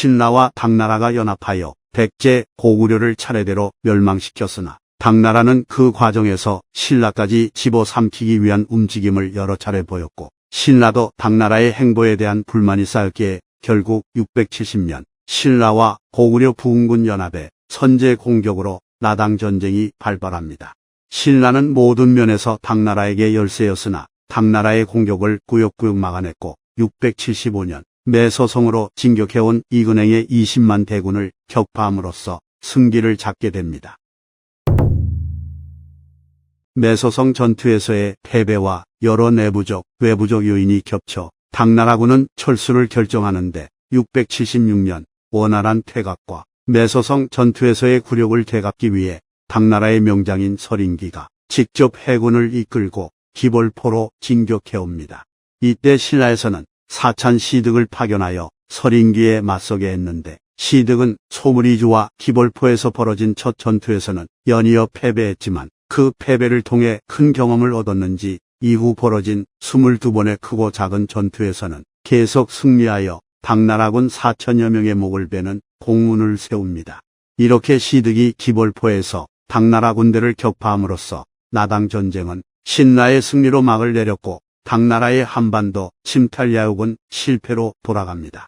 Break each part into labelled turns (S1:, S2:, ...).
S1: 신라와 당나라가 연합하여 백제 고구려를 차례대로 멸망시켰으나 당나라는 그 과정에서 신라까지 집어삼키기 위한 움직임을 여러 차례 보였고 신라도 당나라의 행보에 대한 불만이 쌓였기에 결국 670년 신라와 고구려 부흥군 연합의 선제 공격으로 나당 전쟁이 발발합니다. 신라는 모든 면에서 당나라에게 열세였으나 당나라의 공격을 꾸역꾸역 막아냈고 675년 매서성으로 진격해온 이근행의 20만 대군을 격파함으로써 승기를 잡게 됩니다. 매서성 전투에서의 패배와 여러 내부적, 외부적 요인이 겹쳐 당나라군은 철수를 결정하는데 676년 원활한 퇴각과 매서성 전투에서의 굴욕을 되갚기 위해 당나라의 명장인 서린기가 직접 해군을 이끌고 기벌포로 진격해옵니다. 이때 신라에서는 사찬 시득을 파견하여 서린기에 맞서게 했는데 시득은 소무리주와 기벌포에서 벌어진 첫 전투에서는 연이어 패배했지만 그 패배를 통해 큰 경험을 얻었는지 이후 벌어진 22번의 크고 작은 전투에서는 계속 승리하여 당나라군 4천여 명의 목을 베는 공문을 세웁니다. 이렇게 시득이 기벌포에서 당나라 군대를 격파함으로써 나당 전쟁은 신라의 승리로 막을 내렸고 당나라의 한반도 침탈 야욕은 실패로 돌아갑니다.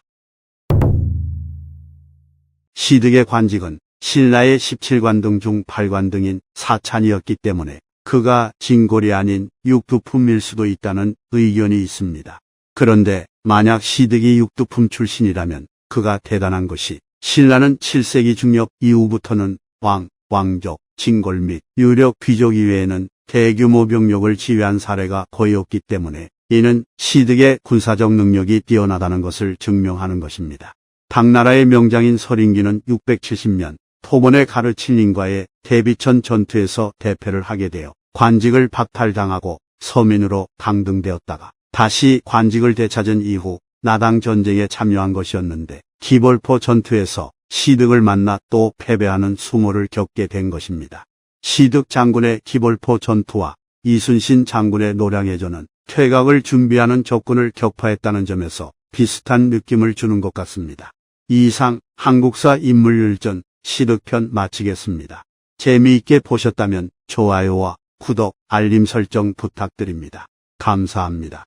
S1: 시득의 관직은 신라의 17관등 중 8관등인 사찬이었기 때문에 그가 진골이 아닌 육두품일 수도 있다는 의견이 있습니다. 그런데 만약 시득이 육두품 출신이라면 그가 대단한 것이 신라는 7세기 중엽 이후부터는 왕, 왕족, 진골 및 유력 귀족 이외에는 대규모 병력을 지휘한 사례가 거의 없기 때문에 이는 시득의 군사적 능력이 뛰어나다는 것을 증명하는 것입니다. 당나라의 명장인 서린기는 670년 토본의 가르칠린과의 대비천 전투에서 대패를 하게 되어 관직을 박탈당하고 서민으로 강등되었다가 다시 관직을 되찾은 이후 나당 전쟁에 참여한 것이었는데 기벌포 전투에서 시득을 만나 또 패배하는 수모를 겪게 된 것입니다. 시득 장군의 기벌포 전투와 이순신 장군의 노량해전은 퇴각을 준비하는 적군을 격파했다는 점에서 비슷한 느낌을 주는 것 같습니다. 이상 한국사 인물일전 시득편 마치겠습니다. 재미있게 보셨다면 좋아요와 구독, 알림 설정 부탁드립니다. 감사합니다.